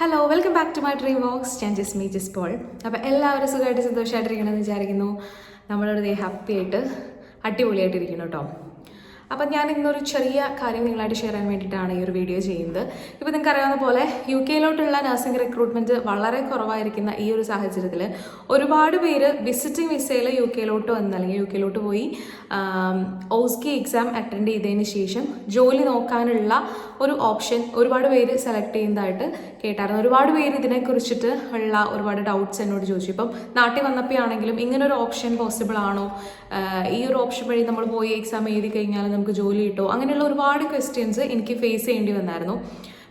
Hello welcome back to my dream vox ഞാൻ ജസ്മി ജസ് പോൾ അപ്പോൾ എല്ലാവരും സുഖമായിട്ട് സന്തോഷമായിട്ടിരിക്കണമെന്ന് വിചാരിക്കുന്നു. നമ്മളോട് ഹാപ്പി ആയിട്ട് അടിപൊളിയായിട്ടിരിക്കുന്നു കേട്ടോ അപ്പം ഞാൻ ഇന്നൊരു ചെറിയ കാര്യം നിങ്ങളായിട്ട് ഷെയർ ചെയ്യാൻ വേണ്ടിയിട്ടാണ് ഈ ഒരു വീഡിയോ ചെയ്യുന്നത്. ഇപ്പോൾ നിങ്ങൾക്ക് അറിയാവുന്ന പോലെ യു കെയിലോട്ടുള്ള നഴ്സിംഗ് റിക്രൂട്ട്മെന്റ് വളരെ കുറവായിരിക്കുന്ന ഈ ഒരു സാഹചര്യത്തിൽ ഒരുപാട് പേര് വിസിറ്റിംഗ് വിസയിൽ യു കെയിലോട്ട് വന്ന് അല്ലെങ്കിൽ യു കെയിലോട്ട് പോയി ഓസ്കി എക്സാം അറ്റൻഡ് ചെയ്തതിന് ശേഷം ജോലി നോക്കാനുള്ള ഒരു ഓപ്ഷൻ ഒരുപാട് പേര് സെലക്ട് ചെയ്യുന്നതായിട്ട് കേട്ടായിരുന്നു. ഒരുപാട് പേര് ഇതിനെക്കുറിച്ചിട്ട് ഉള്ള ഒരുപാട് ഡൗട്ട്സ് എന്നോട് ചോദിച്ചു. ഇപ്പം നാട്ടിൽ വന്നപ്പോൾ ആണെങ്കിലും ഇങ്ങനെ ഒരു ഓപ്ഷൻ പോസിബിൾ ആണോ? ഈ ഒരു ഓപ്ഷൻ വഴി നമ്മൾ പോയി എക്സാം എഴുതി കഴിഞ്ഞാൽ നമുക്ക് ജോലി കിട്ടുമോ അങ്ങനെയുള്ള ഒരുപാട് ക്വസ്റ്റ്യൻസ് എനിക്ക് ഫേസ് ചെയ്യേണ്ടി വന്നായിരുന്നു.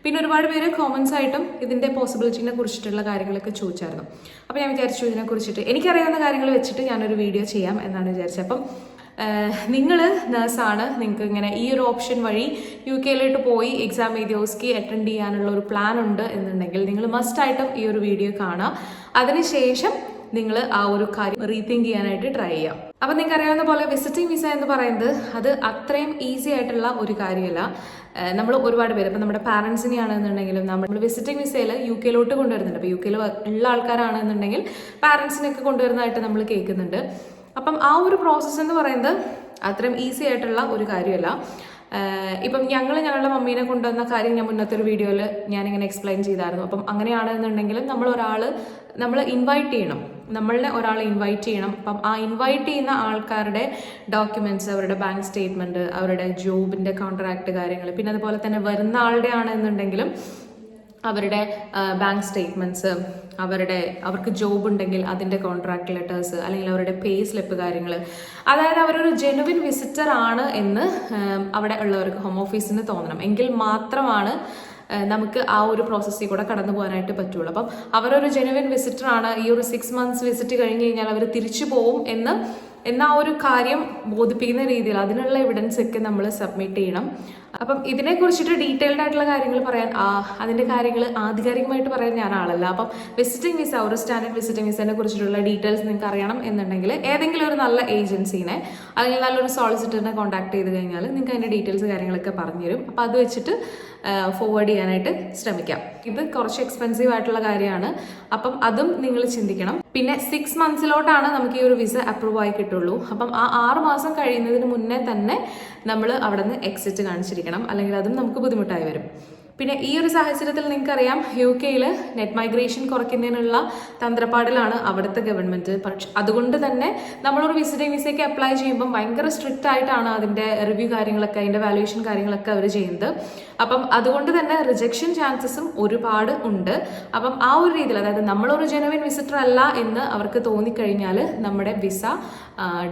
പിന്നെ ഒരുപാട് പേര് കോമൺസ് ആയിട്ടും ഇതിന്റെ പോസിബിലിറ്റിനെ കുറിച്ചിട്ടുള്ള കാര്യങ്ങളൊക്കെ ചോദിച്ചായിരുന്നു. അപ്പോൾ ഞാൻ വിചാരിച്ചു ഇതിനെക്കുറിച്ചിട്ട് എനിക്കറിയാവുന്ന കാര്യങ്ങൾ വെച്ചിട്ട് ഞാനൊരു വീഡിയോ ചെയ്യാം എന്നാണ് വിചാരിച്ചത്. അപ്പം നിങ്ങൾ നേഴ്സാണ് നിങ്ങൾക്ക് ഇങ്ങനെ ഈ ഒരു ഓപ്ഷൻ വഴി യു കെയിലോട്ട് പോയി എക്സാം എഴുതി ഓസ്കി അറ്റൻഡ് ചെയ്യാനുള്ള ഒരു പ്ലാൻ ഉണ്ട് എന്നുണ്ടെങ്കിൽ നിങ്ങൾ മസ്റ്റായിട്ടും ഈ ഒരു വീഡിയോ കാണാം അതിനുശേഷം നിങ്ങൾ ആ ഒരു കാര്യം റീതിങ്ക് ചെയ്യാനായിട്ട് ട്രൈ ചെയ്യാം. അപ്പം നിങ്ങൾക്ക് അറിയാവുന്ന പോലെ വിസിറ്റിംഗ് വിസ എന്ന് പറയുന്നത് അത് അത്രയും ഈസി ആയിട്ടുള്ള ഒരു കാര്യമല്ല. നമ്മൾ ഒരുപാട് പേര് ഇപ്പം നമ്മുടെ പാരൻസിനെയാണെന്നുണ്ടെങ്കിലും നമ്മൾ വിസിറ്റിംഗ് വിസയിൽ യു കെയിലോട്ട് കൊണ്ടുവരുന്നുണ്ട്. അപ്പോൾ യു കെയിൽ ഉള്ള ആൾക്കാരാണെന്നുണ്ടെങ്കിൽ പാരൻസിനൊക്കെ കൊണ്ടുവരുന്നതായിട്ട് നമ്മൾ കേൾക്കുന്നുണ്ട്. അപ്പം ആ ഒരു പ്രോസസ്സ് എന്ന് പറയുന്നത് അത്രയും ഈസി ആയിട്ടുള്ള ഒരു കാര്യമല്ല. ഇപ്പം ഞങ്ങൾ ഞങ്ങളുടെ മമ്മീനെ കൊണ്ടുവന്ന കാര്യം ഞാൻ മുന്നത്തെ ഒരു വീഡിയോയിൽ ഞാനിങ്ങനെ എക്സ്പ്ലെയിൻ ചെയ്തായിരുന്നു. അപ്പം അങ്ങനെയാണെന്നുണ്ടെങ്കിലും നമ്മൾ ഒരാൾ നമ്മൾ ഇൻവൈറ്റ് ചെയ്യണം. നമ്മളിനെ ഒരാളെ ഇൻവൈറ്റ് ചെയ്യണം. അപ്പം ആ ഇൻവൈറ്റ് ചെയ്യുന്ന ആൾക്കാരുടെ ഡോക്യുമെന്റ്സ് അവരുടെ ബാങ്ക് സ്റ്റേറ്റ്മെന്റ് അവരുടെ ജോബിന്റെ കോൺട്രാക്ട് കാര്യങ്ങൾ പിന്നെ അതുപോലെ തന്നെ വരുന്ന ആളുടെ ആണെന്നുണ്ടെങ്കിലും അവരുടെ ബാങ്ക് സ്റ്റേറ്റ്മെന്റ്സ് അവരുടെ അവർക്ക് ജോബ് ഉണ്ടെങ്കിൽ അതിന്റെ കോൺട്രാക്ട് ലെറ്റേഴ്സ് അല്ലെങ്കിൽ അവരുടെ പേ സ്ലിപ്പ് കാര്യങ്ങൾ അതായത് അവരൊരു ജെനുവിൻ വിസിറ്റർ ആണ് എന്ന് അവിടെ ഉള്ളവർക്ക് ഹോം ഓഫീസിന് തോന്നണം. എങ്കിൽ മാത്രമാണ് നമുക്ക് ആ ഒരു പ്രോസസ്സിൽ കൂടെ കടന്നു പോകാനായിട്ട് പറ്റുള്ളൂ. അപ്പം അവരൊരു ജെനുവിൻ വിസിറ്റർ ആണ്. ഈ ഒരു സിക്സ് മന്ത്സ് വിസിറ്റ് കഴിഞ്ഞ് കഴിഞ്ഞാൽ അവർ തിരിച്ചു പോവും എന്ന് എന്ന ആ ഒരു കാര്യം ബോധിപ്പിക്കുന്ന രീതിയിൽ അതിനുള്ള എവിഡൻസ് ഒക്കെ നമ്മൾ സബ്മിറ്റ് ചെയ്യണം. അപ്പം ഇതിനെ കുറിച്ചിട്ട് ഡീറ്റെയിൽഡ് ആയിട്ടുള്ള കാര്യങ്ങൾ പറയാൻ ആ അതിന്റെ കാര്യങ്ങൾ ആധികാരികമായിട്ട് പറയാൻ ഞാൻ ആളല്ല. അപ്പം വിസിറ്റിംഗ് വിസ ഒരു സ്റ്റാൻഡേർഡ് വിസിറ്റിംഗ് വിസേനെ കുറിച്ചിട്ടുള്ള ഡീറ്റെയിൽസ് നിങ്ങൾക്ക് അറിയണം എന്നുണ്ടെങ്കിൽ ഏതെങ്കിലും ഒരു നല്ല ഏജൻസീനെ അല്ലെങ്കിൽ നല്ലൊരു സോളിസിറ്ററിനെ കോൺടാക്ട് ചെയ്ത് കഴിഞ്ഞാൽ നിങ്ങൾക്ക് അതിന്റെ ഡീറ്റെയിൽസ് കാര്യങ്ങളൊക്കെ പറഞ്ഞുതരും. അപ്പം അത് വെച്ചിട്ട് ഫോർവേഡ് ചെയ്യാനായിട്ട് ശ്രമിക്കാം. ഇത് കുറച്ച് എക്സ്പെൻസീവ് ആയിട്ടുള്ള കാര്യമാണ്. അപ്പം അതും നിങ്ങൾ ചിന്തിക്കണം. പിന്നെ സിക്സ് മന്ത്സിലോട്ടാണ് നമുക്ക് ഈ ഒരു വിസ അപ്രൂവ് ആയി കിട്ടുള്ളൂ. അപ്പം ആ ആറ് മാസം കഴിയുന്നതിന് മുന്നേ തന്നെ നമ്മൾ അവിടെ നിന്ന് എക്സിറ്റ് കാണിച്ചിരിക്കണം. അല്ലെങ്കിൽ അതും നമുക്ക് ബുദ്ധിമുട്ടായി വരും. പിന്നെ ഈ ഒരു സാഹചര്യത്തിൽ നിങ്ങൾക്കറിയാം യു കെയിൽ നെറ്റ് മൈഗ്രേഷൻ കുറയ്ക്കുന്നതിനുള്ള തന്ത്രപ്പാടിലാണ് അവിടുത്തെ ഗവൺമെന്റ് പക്ഷെ അതുകൊണ്ട് തന്നെ നമ്മളൊരു വിസിറ്റിംഗ് വിസയ്ക്ക് അപ്ലൈ ചെയ്യുമ്പം ഭയങ്കര സ്ട്രിക്റ്റ് ആയിട്ടാണ് അതിന്റെ റിവ്യൂ കാര്യങ്ങളൊക്കെ അതിന്റെ വാല്യുവേഷൻ കാര്യങ്ങളൊക്കെ അവർ ചെയ്യുന്നത്. അപ്പം അതുകൊണ്ട് തന്നെ റിജക്ഷൻ ചാൻസസും ഒരുപാട് ഉണ്ട്. അപ്പം ആ ഒരു രീതിയിൽ അതായത് നമ്മളൊരു ജെനുവിൻ വിസിറ്റർ അല്ല എന്ന് അവർക്ക് തോന്നിക്കഴിഞ്ഞാൽ നമ്മുടെ വിസ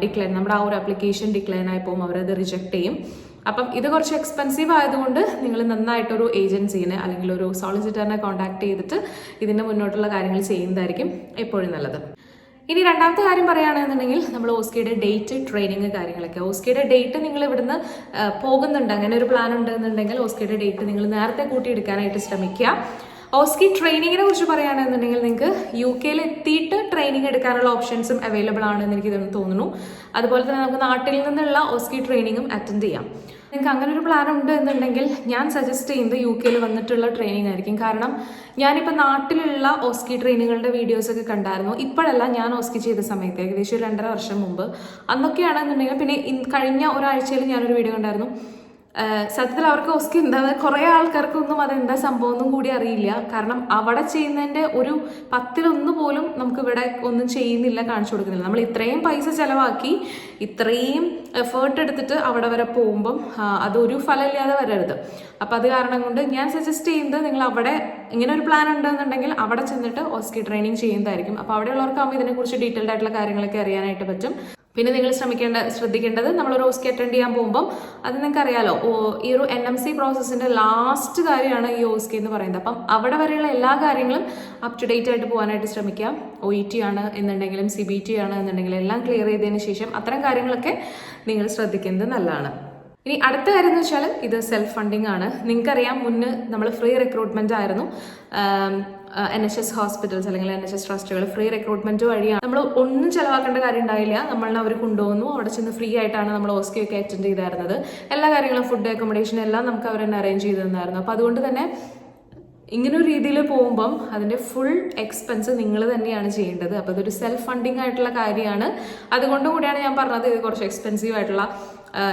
ഡിക്ലൈൻ നമ്മുടെ ആ ഒരു അപ്ലിക്കേഷൻ ഡിക്ലൈൻ ആയി പോകും. അവരത് റിജക്റ്റ് ചെയ്യും. അപ്പം ഇത് കുറച്ച് എക്സ്പെൻസീവ് ആയതുകൊണ്ട് നിങ്ങൾ നന്നായിട്ടൊരു ഏജൻസീനെ അല്ലെങ്കിൽ ഒരു സോളിസിറ്ററിനെ കോൺടാക്ട് ചെയ്തിട്ട് ഇതിന്റെ മുന്നോട്ടുള്ള കാര്യങ്ങൾ ചെയ്യുന്നതായിരിക്കും എപ്പോഴും നല്ലത്. ഇനി രണ്ടാമത്തെ കാര്യം പറയുകയാണെന്നുണ്ടെങ്കിൽ നമ്മൾ ഓസ്കിയുടെ ഡേറ്റ് ട്രെയിനിങ് കാര്യങ്ങളൊക്കെ. ഓസ്കിയുടെ ഡേറ്റ് നിങ്ങൾ ഇവിടുന്ന് പോകുന്നുണ്ട്. അങ്ങനെ ഒരു പ്ലാൻ ഉണ്ടെന്നുണ്ടെങ്കിൽ ഓസ്കിയുടെ ഡേറ്റ് നിങ്ങൾ നേരത്തെ കൂട്ടിയെടുക്കാനായിട്ട് ശ്രമിക്കുക. ഓസ്കി ട്രെയിനിങ്ങിനെ കുറിച്ച് പറയുകയാണെന്നുണ്ടെങ്കിൽ നിങ്ങൾക്ക് യു കെയിൽ എത്തിയിട്ട് ട്രെയിനിങ് എടുക്കാനുള്ള ഓപ്ഷൻസും അവൈലബിൾ ആണെന്ന് എനിക്ക് തോന്നുന്നു. അതുപോലെ തന്നെ നമുക്ക് നാട്ടിൽ നിന്നുള്ള ഓസ്കി ട്രെയിനിങ്ങും അറ്റൻഡ് ചെയ്യാം. നിങ്ങൾക്ക് അങ്ങനെ ഒരു പ്ലാൻ ഉണ്ട് എന്നുണ്ടെങ്കിൽ ഞാൻ സജസ്റ്റ് ചെയ്യുന്നത് യു കെയിൽ വന്നിട്ടുള്ള ട്രെയിനിങ് ആയിരിക്കും. കാരണം ഞാനിപ്പോൾ നാട്ടിലുള്ള ഓസ്കി ട്രെയിനിങ്ങുകളുടെ വീഡിയോസ് ഒക്കെ കണ്ടായിരുന്നു. ഇപ്പോഴല്ല ഞാൻ ഓസ്കി ചെയ്ത സമയത്ത് ഏകദേശം രണ്ടര വർഷം മുമ്പ്. അന്നൊക്കെയാണെന്നുണ്ടെങ്കിൽ പിന്നെ കഴിഞ്ഞ ഒരാഴ്ചയിൽ ഞാനൊരു വീഡിയോ കണ്ടായിരുന്നു. സത്യത്തിൽ അവർക്ക് ഓസ്കി എന്താ കുറേ ആൾക്കാർക്കൊന്നും അതെന്താ സംഭവം ഒന്നും കൂടി അറിയില്ല. കാരണം അവിടെ ചെയ്യുന്നതിന്റെ ഒരു പത്തിലൊന്ന് പോലും നമുക്ക് ഇവിടെ ഒന്നും ചെയ്യുന്നില്ല കാണിച്ചു കൊടുക്കുന്നില്ല. നമ്മൾ ഇത്രയും പൈസ ചിലവാക്കി ഇത്രയും എഫേർട്ട് എടുത്തിട്ട് അവിടെ വരെ പോകുമ്പം അതൊരു ഫലമില്ലാതെ വരരുത്. അപ്പം അത് കാരണം കൊണ്ട് ഞാൻ സജസ്റ്റ് ചെയ്യുന്നത് നിങ്ങൾ അവിടെ ഇങ്ങനെ ഒരു പ്ലാൻ ഉണ്ടെന്നുണ്ടെങ്കിൽ അവിടെ ചെന്നിട്ട് ഓസ്കി ട്രെയിനിങ് ചെയ്യുന്നതായിരിക്കും. അപ്പോൾ അവിടെയുള്ളവർക്കാകുമ്പോൾ ഇതിനെക്കുറിച്ച് ഡീറ്റെയിൽഡ് ആയിട്ടുള്ള കാര്യങ്ങളൊക്കെ അറിയാനായിട്ട് പറ്റും. പിന്നെ നിങ്ങൾ ശ്രമിക്കേണ്ട ശ്രദ്ധിക്കേണ്ടത് നമ്മൾ ഓസ്കി അറ്റൻഡ് ചെയ്യാൻ പോകുമ്പം അത് നിങ്ങൾക്ക് അറിയാലോ ഈ ഒരു എൻ എം സി പ്രോസസ്സിന്റെ ലാസ്റ്റ് കാര്യമാണ് ഈ ഓസ്കി എന്ന് പറയുന്നത്. അപ്പം അവിടെ വരെയുള്ള എല്ലാ കാര്യങ്ങളും അപ് ടു ഡേറ്റ് ആയിട്ട് പോകാനായിട്ട് ശ്രമിക്കാം. ഒ ഇ ടി ആണ് എന്നുണ്ടെങ്കിലും സി ബി ടി ആണ് എന്നുണ്ടെങ്കിലും എല്ലാം ക്ലിയർ ചെയ്തതിന് ശേഷം അത്തരം കാര്യങ്ങളൊക്കെ നിങ്ങൾ ശ്രദ്ധിക്കുന്നത് നല്ലതാണ്. ഇനി അടുത്ത കാര്യം എന്ന് വെച്ചാൽ ഇത് സെൽഫ് ഫണ്ടിങ് ആണ്. നിങ്ങൾക്കറിയാം മുന്നേ നമ്മൾ ഫ്രീ റിക്രൂട്ട്മെന്റ് ആയിരുന്നു. എൻ എച്ച് എസ് ഹോസ്പിറ്റൽസ് അല്ലെങ്കിൽ എൻ എച്ച് എസ് ട്രസ്റ്റുകൾ ഫ്രീ റിക്രൂട്ട്മെന്റ് വഴിയാണ്. നമ്മൾ ഒന്നും ചെലവാക്കേണ്ട കാര്യം ഉണ്ടായില്ല. നമ്മളെ അവർ കൊണ്ടുപോകുന്നു അവിടെ ചെന്ന് ഫ്രീ ആയിട്ടാണ് നമ്മൾ ഓസ്കി ഒക്കെ അറ്റൻഡ് ചെയ്തായിരുന്നത്. എല്ലാ കാര്യങ്ങളും ഫുഡ് അക്കോമഡേഷൻ എല്ലാം നമുക്ക് അവർ തന്നെ അറേഞ്ച് ചെയ്ത് തന്നായിരുന്നു. അപ്പോൾ അതുകൊണ്ട് തന്നെ ഇങ്ങനെ ഒരു രീതിയിൽ പോകുമ്പം അതിന്റെ ഫുൾ എക്സ്പെൻസ് നിങ്ങൾ തന്നെയാണ് ചെയ്യേണ്ടത്. അപ്പോൾ ഇതൊരു സെൽഫ് ഫണ്ടിങ് ആയിട്ടുള്ള കാര്യമാണ്. അതുകൊണ്ടും കൂടിയാണ് ഞാൻ പറഞ്ഞത് ഇത് കുറച്ച് എക്സ്പെൻസീവ് ആയിട്ടുള്ള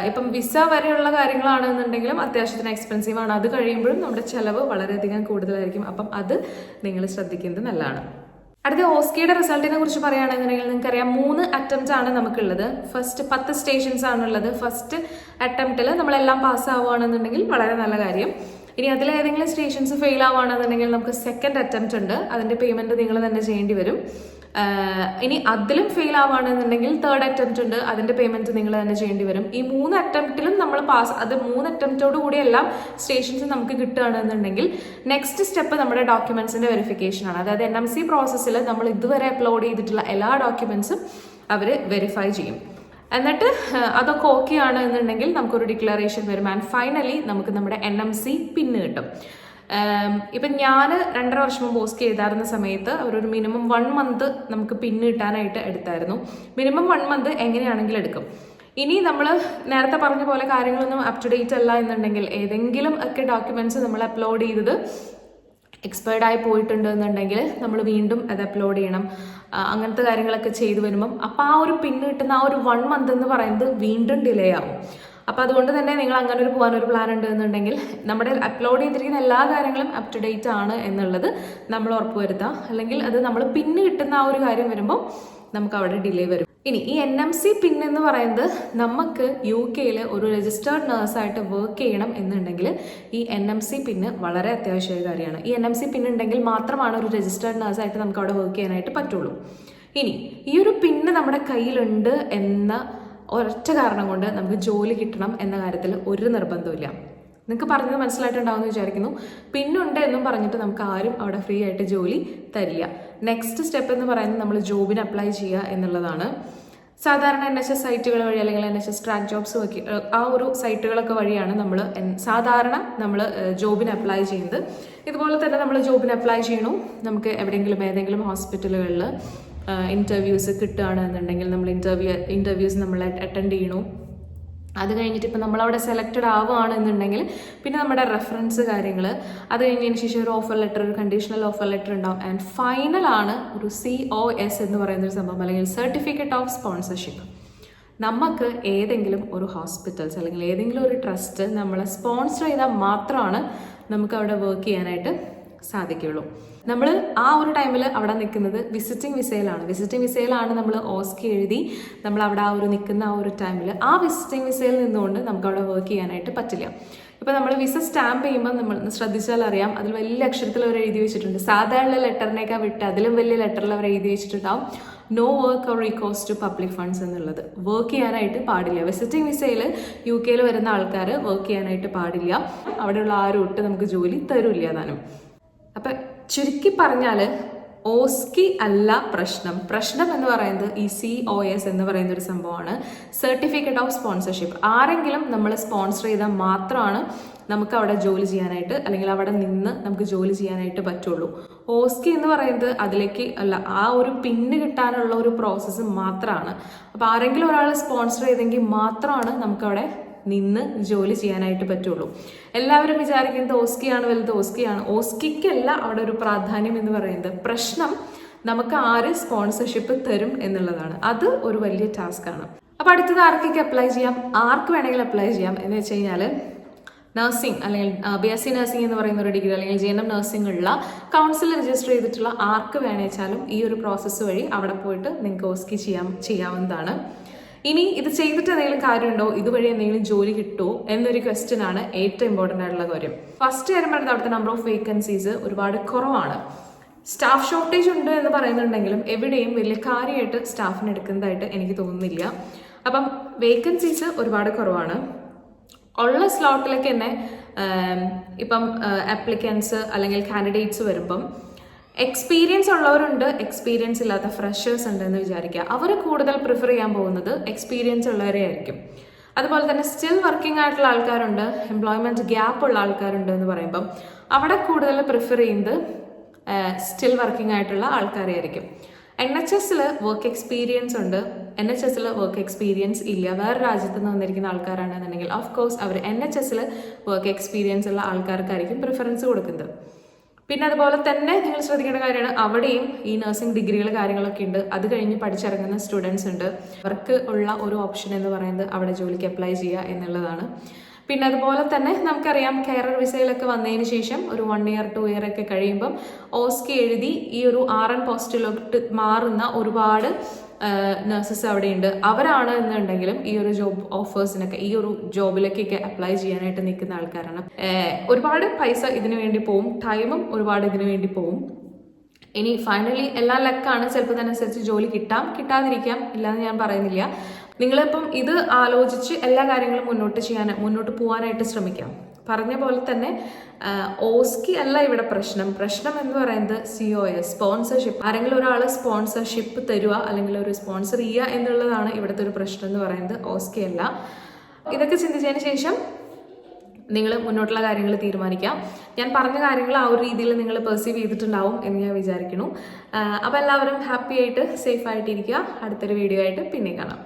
ഇപ്പം വിസ വരെയുള്ള കാര്യങ്ങളാണെന്നുണ്ടെങ്കിലും അത്യാവശ്യത്തിന് എക്സ്പെൻസീവ് ആണ്. അത് കഴിയുമ്പോഴും നമ്മുടെ ചിലവ് വളരെയധികം കൂടുതലായിരിക്കും. അപ്പം അത് നിങ്ങൾ ശ്രദ്ധിക്കുന്നത് നല്ലതാണ്. അടുത്ത ഓസ്കിയുടെ റിസൾട്ടിനെ കുറിച്ച് പറയുകയാണെന്നുണ്ടെങ്കിൽ നിങ്ങൾക്കറിയാം മൂന്ന് അറ്റംപ്റ്റ് ആണ് നമുക്കുള്ളത്. ഫസ്റ്റ് പത്ത് സ്റ്റേഷൻസ് ആണുള്ളത്. ഫസ്റ്റ് അറ്റംപ്റ്റിൽ നമ്മളെല്ലാം പാസ് ആവുകയാണെന്നുണ്ടെങ്കിൽ വളരെ നല്ല കാര്യം. ഇനി അതിൽ ഏതെങ്കിലും സ്റ്റേഷൻസ് ഫെയിൽ ആവുകയാണെന്നുണ്ടെങ്കിൽ നമുക്ക് സെക്കൻഡ് അറ്റംപ്റ്റ് ഉണ്ട്. അതിന്റെ പേയ്മെന്റ് നിങ്ങൾ തന്നെ ചെയ്യേണ്ടി വരും. ഇനി അതിലും ഫെയിൽ ആവുകയാണെന്നുണ്ടെങ്കിൽ തേർഡ് അറ്റംപ്റ്റ് ഉണ്ട്. അതിന്റെ പേയ്മെന്റ് നിങ്ങൾ തന്നെ ചെയ്യേണ്ടി വരും. ഈ മൂന്ന് അറ്റംപ്റ്റിലും നമ്മൾ പാസ് അത് മൂന്ന് അറ്റംപ്റ്റോട് കൂടി എല്ലാം സ്റ്റേഷൻസ് നമുക്ക് കിട്ടുകയാണെന്നുണ്ടെങ്കിൽ നെക്സ്റ്റ് സ്റ്റെപ്പ് നമ്മുടെ ഡോക്യുമെന്റ്സിന്റെ വെരിഫിക്കേഷൻ ആണ്. അതായത് എൻ എം സി പ്രോസസ്സിൽ നമ്മൾ ഇതുവരെ അപ്ലോഡ് ചെയ്തിട്ടുള്ള എല്ലാ ഡോക്യുമെന്റ്സും അവർ വെരിഫൈ ചെയ്യും. എന്നിട്ട് അതൊക്കെ ഓക്കെ ആണ് എന്നുണ്ടെങ്കിൽ നമുക്കൊരു ഡിക്ലറേഷൻ വരും. ആൻഡ് ഫൈനലി നമുക്ക് നമ്മുടെ എൻ എം സി പിന്ന് കിട്ടും. ഇപ്പം ഞാൻ രണ്ടര വർഷം മുമ്പ് പോസ്റ്റ് ചെയ്തായിരുന്ന സമയത്ത് അവരൊരു മിനിമം വൺ മന്ത് നമുക്ക് പിന്ന് കിട്ടാനായിട്ട് എടുത്തായിരുന്നു. മിനിമം വൺ മന്ത് എങ്ങനെയാണെങ്കിലും എടുക്കും. ഇനി നമ്മൾ നേരത്തെ പറഞ്ഞ പോലെ കാര്യങ്ങളൊന്നും അപ് ടു ഡേറ്റ് അല്ല എന്നുണ്ടെങ്കിൽ ഏതെങ്കിലും ഒക്കെ ഡോക്യുമെന്റ്സ് നമ്മൾ അപ്ലോഡ് ചെയ്തത് എക്സ്പയർഡ് ആയി പോയിട്ടുണ്ട് എന്നുണ്ടെങ്കിൽ നമ്മൾ വീണ്ടും അത് അപ്ലോഡ് ചെയ്യണം. അങ്ങനത്തെ കാര്യങ്ങളൊക്കെ ചെയ്തു വരുമ്പം. അപ്പോൾ ആ ഒരു പിന്ന് കിട്ടുന്ന ആ ഒരു വൺ മന്ത് എന്ന് പറയുന്നത് വീണ്ടും ഡിലേ ആവും. അപ്പോൾ അതുകൊണ്ട് തന്നെ നിങ്ങൾ അങ്ങനെ ഒരു പോകാനൊരു പ്ലാൻ ഉണ്ട് എന്നുണ്ടെങ്കിൽ നമ്മുടെ അപ്ലോഡ് ചെയ്തിരിക്കുന്ന എല്ലാ കാര്യങ്ങളും അപ് ടു ഡേറ്റ് ആണ് എന്നുള്ളത് നമ്മൾ ഉറപ്പുവരുത്താം അല്ലെങ്കിൽ അത് നമ്മൾ പിന്ന് കിട്ടുന്ന ആ ഒരു കാര്യം വരുമ്പോൾ നമുക്ക് അവിടെ ഡിലേ വരും. ഇനി ഈ എൻ എം സി പിൻ എന്ന് പറയുന്നത് നമുക്ക് യു കെയിൽ ഒരു രജിസ്റ്റേർഡ് നേഴ്സായിട്ട് വർക്ക് ചെയ്യണം എന്നുണ്ടെങ്കിൽ ഈ എൻ എം സി പിന്ന് വളരെ അത്യാവശ്യമായ കാര്യമാണ്. ഈ എൻ എം സി പിൻ ഉണ്ടെങ്കിൽ മാത്രമാണ് ഒരു രജിസ്റ്റേർഡ് നേഴ്സായിട്ട് നമുക്ക് അവിടെ വർക്ക് ചെയ്യാനായിട്ട് പറ്റുള്ളൂ. ഇനി ഈ ഒരു പിന്ന് നമ്മുടെ കയ്യിലുണ്ട് എന്ന ഒരൊറ്റ കാരണം കൊണ്ട് നമുക്ക് ജോലി കിട്ടണം എന്ന കാര്യത്തിൽ ഒരു നിർബന്ധമില്ല നിങ്ങൾക്ക് പറഞ്ഞത് മനസ്സിലായിട്ടുണ്ടാവുമെന്ന് വിചാരിക്കുന്നു. പിന്നുണ്ട് എന്നും പറഞ്ഞിട്ട് നമുക്ക് ആരും അവിടെ ഫ്രീ ആയിട്ട് ജോലി തരില്ല. നെക്സ്റ്റ് സ്റ്റെപ്പ് എന്ന് പറയുന്നത് നമ്മൾ ജോബിന് അപ്ലൈ ചെയ്യുക എന്നുള്ളതാണ്. സാധാരണ എൻ എച്ച് എസ് സൈറ്റുകൾ വഴി അല്ലെങ്കിൽ N H S Trac Jobs വഴി ആ ഒരു സൈറ്റുകളൊക്കെ വഴിയാണ് നമ്മൾ സാധാരണ നമ്മൾ ജോബിന് അപ്ലൈ ചെയ്യുന്നത്. ഇതുപോലെ തന്നെ നമ്മൾ ജോബിന് അപ്ലൈ ചെയ്യണു. നമുക്ക് എവിടെയെങ്കിലും ഏതെങ്കിലും ഹോസ്പിറ്റലുകളിൽ ഇന്റർവ്യൂസ് കിട്ടുകയാണെന്നുണ്ടെങ്കിൽ നമ്മൾ ഇന്റർവ്യൂ ഇന്റർവ്യൂസ് നമ്മൾ അറ്റൻഡ് ചെയ്യണു. അത് കഴിഞ്ഞിട്ട് ഇപ്പം നമ്മളവിടെ സെലക്റ്റഡ് ആവുകയാണെന്നുണ്ടെങ്കിൽ പിന്നെ നമ്മുടെ റെഫറൻസ് കാര്യങ്ങൾ അത് കഴിഞ്ഞതിന് ശേഷം ഒരു ഓഫർ ലെറ്റർ ഒരു കണ്ടീഷണൽ ഓഫർ ലെറ്റർ ഉണ്ടാവും. ആൻഡ് ഫൈനലാണ് ഒരു സി ഒ എസ് എന്ന് പറയുന്ന ഒരു സംഭവം അല്ലെങ്കിൽ സർട്ടിഫിക്കറ്റ് ഓഫ് സ്പോൺസർഷിപ്പ് നമുക്ക് ഏതെങ്കിലും ഒരു ഹോസ്പിറ്റൽസ് അല്ലെങ്കിൽ ഏതെങ്കിലും ഒരു ട്രസ്റ്റ് നമ്മളെ സ്പോൺസർ ചെയ്താൽ മാത്രമാണ് നമുക്ക് അവിടെ വർക്ക് ചെയ്യാനായിട്ട് സാധിക്കുള്ളൂ നമ്മൾ ആ ഒരു ടൈമിൽ അവിടെ നിൽക്കുന്നത് വിസിറ്റിംഗ് വിസയിലാണ്. വിസിറ്റിംഗ് വിസയിലാണ് നമ്മൾ ഓസ്കി എഴുതി നമ്മൾ അവിടെ ആ ഒരു നിൽക്കുന്ന ആ ഒരു ടൈമിൽ ആ വിസിറ്റിംഗ് വിസയിൽ നിന്നുകൊണ്ട് നമുക്ക് അവിടെ വർക്ക് ചെയ്യാനായിട്ട് പറ്റില്ല. ഇപ്പോൾ നമ്മൾ വിസ സ്റ്റാമ്പ് ചെയ്യുമ്പോൾ നമ്മൾ ശ്രദ്ധിച്ചാൽ അറിയാം അതിൽ വലിയ അക്ഷരത്തിൽ അവർ എഴുതി വെച്ചിട്ടുണ്ട്. സാധാരണ ലെറ്ററിനേക്കാൾ വിട്ട് അതിലും വലിയ ലെറ്ററിൽ അവർ എഴുതി വെച്ചിട്ടുണ്ടാവും. No work or recourse to public funds എന്നുള്ളത്. വർക്ക് ചെയ്യാനായിട്ട് പാടില്ല. വിസിറ്റിംഗ് വിസയിൽ യു കെയിൽ വരുന്ന ആൾക്കാർ വർക്ക് ചെയ്യാനായിട്ട് പാടില്ല. അവിടെയുള്ള ആരും ഒട്ട് നമുക്ക് ജോലി തരൂല്ല താനും ചുരുക്കി പറഞ്ഞാൽ ഓസ്കി അല്ല പ്രശ്നം. പ്രശ്നം എന്ന് പറയുന്നത് ഈ സി ഒ എസ് എന്ന് പറയുന്ന ഒരു സംഭവമാണ്. സർട്ടിഫിക്കറ്റ് ഓഫ് സ്പോൺസർഷിപ്പ് ആരെങ്കിലും നമ്മൾ സ്പോൺസർ ചെയ്താൽ മാത്രമാണ് നമുക്ക് അവിടെ ജോലി ചെയ്യാനായിട്ട് അല്ലെങ്കിൽ അവിടെ നിന്ന് നമുക്ക് ജോലി ചെയ്യാനായിട്ട് പറ്റുള്ളൂ. ഓസ്കി എന്ന് പറയുന്നത് അതിലേക്ക് അല്ല ആ ഒരു പിന്ന് കിട്ടാനുള്ള ഒരു പ്രോസസ്സ് മാത്രമാണ്. അപ്പോൾ ആരെങ്കിലും ഒരാൾ സ്പോൺസർ ചെയ്തെങ്കിൽ മാത്രമാണ് നമുക്കവിടെ നിന്ന് ജോലി ചെയ്യാനായിട്ട് പറ്റുള്ളൂ. എല്ലാവരും വിചാരിക്കുന്നത് ഓസ്കിയാണ് വലുത് ഓസ്കിയാണ്. ഓസ്കിക്കല്ല അവിടെ ഒരു പ്രാധാന്യം എന്ന് പറയുന്നത്. പ്രശ്നം നമുക്ക് ആര് സ്പോൺസർഷിപ്പ് തരും എന്നുള്ളതാണ്. അത് ഒരു വലിയ ടാസ്ക് ആണ്. അപ്പൊ അടുത്തത് ആർക്കൊക്കെ അപ്ലൈ ചെയ്യാം? ആർക്ക് വേണമെങ്കിലും അപ്ലൈ ചെയ്യാം. എന്ന് വെച്ച് കഴിഞ്ഞാൽ നഴ്സിംഗ് അല്ലെങ്കിൽ ബി എസ് സി നഴ്സിംഗ് എന്ന് പറയുന്ന ഒരു ഡിഗ്രി അല്ലെങ്കിൽ ജെ എൻ എം നഴ്സിംഗ് ഉള്ള കൗൺസിൽ രജിസ്റ്റർ ചെയ്തിട്ടുള്ള ആർക്ക് വേണമെച്ചാലും ഈ ഒരു പ്രോസസ്സ് വഴി അവിടെ പോയിട്ട് നിങ്ങൾക്ക് ഓസ്കി ചെയ്യാം ചെയ്യാവുന്നതാണ്. ഇനി ഇത് ചെയ്തിട്ട് എന്തെങ്കിലും കാര്യമുണ്ടോ? ഇതുവഴി എന്തെങ്കിലും ജോലി കിട്ടുമോ? എന്നൊരു ക്വസ്റ്റ്യൻ ആണ് ഏറ്റവും ഇമ്പോർട്ടന്റ് ആയിട്ടുള്ള കാര്യം. ഫസ്റ്റ് കാര്യം പറയുന്നത് അവിടുത്തെ നമ്പർ ഓഫ് വേക്കൻസീസ് ഒരുപാട് കുറവാണ്. സ്റ്റാഫ് ഷോർട്ടേജ് ഉണ്ട് എന്ന് പറയുന്നുണ്ടെങ്കിലും എവിടെയും വലിയ കാര്യമായിട്ട് സ്റ്റാഫിന് എടുക്കുന്നതായിട്ട് എനിക്ക് തോന്നുന്നില്ല. അപ്പം വേക്കൻസീസ് ഒരുപാട് കുറവാണ്. ഉള്ള സ്ലോട്ടിലേക്ക് തന്നെ ഇപ്പം ആപ്ലിക്കൻസ് അല്ലെങ്കിൽ കാൻഡിഡേറ്റ്സ് വരുമ്പം എക്സ്പീരിയൻസ് ഉള്ളവരുണ്ട് എക്സ്പീരിയൻസ് ഇല്ലാത്ത ഫ്രഷേഴ്സ് ഉണ്ട് എന്ന് വിചാരിക്കുക. അവർ കൂടുതൽ പ്രിഫർ ചെയ്യാൻ പോകുന്നത് എക്സ്പീരിയൻസ് ഉള്ളവരെ ആയിരിക്കും. അതുപോലെ തന്നെ സ്റ്റിൽ വർക്കിംഗ് ആയിട്ടുള്ള ആൾക്കാരുണ്ട് എംപ്ലോയ്മെന്റ് ഗ്യാപ്പ് ഉള്ള ആൾക്കാരുണ്ട് എന്ന് പറയുമ്പം അവിടെ കൂടുതൽ പ്രിഫർ ചെയ്യുന്നത് സ്റ്റിൽ വർക്കിംഗ് ആയിട്ടുള്ള ആൾക്കാരെ ആയിരിക്കും. എൻ എച്ച് എസിൽ വർക്ക് എക്സ്പീരിയൻസ് ഉണ്ട്. എൻ എച്ച് എസിൽ വർക്ക് എക്സ്പീരിയൻസ് ഇല്ല. വേറെ രാജ്യത്ത് നിന്ന് വന്നിരിക്കുന്ന ആൾക്കാരാണെന്നുണ്ടെങ്കിൽ ഓഫ് കോഴ്സ് അവർ എൻ എച്ച് എസിൽ വർക്ക് എക്സ്പീരിയൻസ് ഉള്ള ആൾക്കാർക്കായിരിക്കും പ്രിഫറൻസ് കൊടുക്കുന്നത്. പിന്നെ അതുപോലെ തന്നെ നിങ്ങൾ ശ്രദ്ധിക്കേണ്ട കാര്യമാണ് അവിടെയും ഈ നഴ്സിംഗ് ഡിഗ്രികൾ കാര്യങ്ങളൊക്കെ ഉണ്ട്. അത് കഴിഞ്ഞ് പഠിച്ചിറങ്ങുന്ന സ്റ്റുഡൻസ് ഉണ്ട്. അവർക്ക് ഉള്ള ഒരു ഓപ്ഷൻ എന്ന് പറയുന്നത് അവിടെ ജോലിക്ക് അപ്ലൈ ചെയ്യുക എന്നുള്ളതാണ്. പിന്നെ അതുപോലെ തന്നെ നമുക്കറിയാം കെയറർ വിസയിലൊക്കെ വന്നതിന് ശേഷം ഒരു വൺ ഇയർ ടു ഇയർ ഒക്കെ കഴിയുമ്പം ഓസ്കി എഴുതി ഈ ഒരു ആർ എൻ പോസ്റ്റിലോട്ട് മാറുന്ന ഒരുപാട് നഴ്സസ് അവിടെയുണ്ട്. അവരാണ് എന്നുണ്ടെങ്കിലും ഈ ഒരു ജോബ് ഓഫേഴ്സിനൊക്കെ ഈ ഒരു ജോബിലേക്കൊക്കെ അപ്ലൈ ചെയ്യാനായിട്ട് നിൽക്കുന്ന ആൾക്കാരാണ്. ഒരുപാട് പൈസ ഇതിനു വേണ്ടി പോവും. ടൈമും ഒരുപാട് ഇതിനു വേണ്ടി പോവും. ഇനി ഫൈനലി എല്ലാ ലക്കാണ് ചിലപ്പോൾ അതനുസരിച്ച് ജോലി കിട്ടാം കിട്ടാതിരിക്കാം ഇല്ലാന്ന് ഞാൻ പറയുന്നില്ല. നിങ്ങളിപ്പം ഇത് ആലോചിച്ച് എല്ലാ കാര്യങ്ങളും മുന്നോട്ട് ചെയ്യാൻ മുന്നോട്ട് പോകാനായിട്ട് ശ്രമിക്കാം. പറഞ്ഞ പോലെ തന്നെ ഓസ്കി അല്ല ഇവിടെ പ്രശ്നം. പ്രശ്നം എന്ന് പറയുന്നത് സി ഒ എസ് സ്പോൺസർഷിപ്പ് ആരെങ്കിലും ഒരാൾ സ്പോൺസർഷിപ്പ് തരുക അല്ലെങ്കിൽ ഒരു സ്പോൺസർ ചെയ്യുക എന്നുള്ളതാണ് ഇവിടുത്തെ ഒരു പ്രശ്നം എന്ന് പറയുന്നത് ഓസ്കി അല്ല. ഇതൊക്കെ ചിന്തിച്ചതിന് ശേഷം നിങ്ങൾ മുന്നോട്ടുള്ള കാര്യങ്ങൾ തീരുമാനിക്കാം. ഞാൻ പറഞ്ഞ കാര്യങ്ങൾ ആ ഒരു രീതിയിൽ നിങ്ങൾ പെർസീവ് ചെയ്തിട്ടുണ്ടാവും എന്ന് ഞാൻ വിചാരിക്കുന്നു. അപ്പോൾ എല്ലാവരും ഹാപ്പി ആയിട്ട് സേഫ് ആയിട്ടിരിക്കുക. അടുത്തൊരു വീഡിയോ ആയിട്ട് പിന്നെ കാണാം.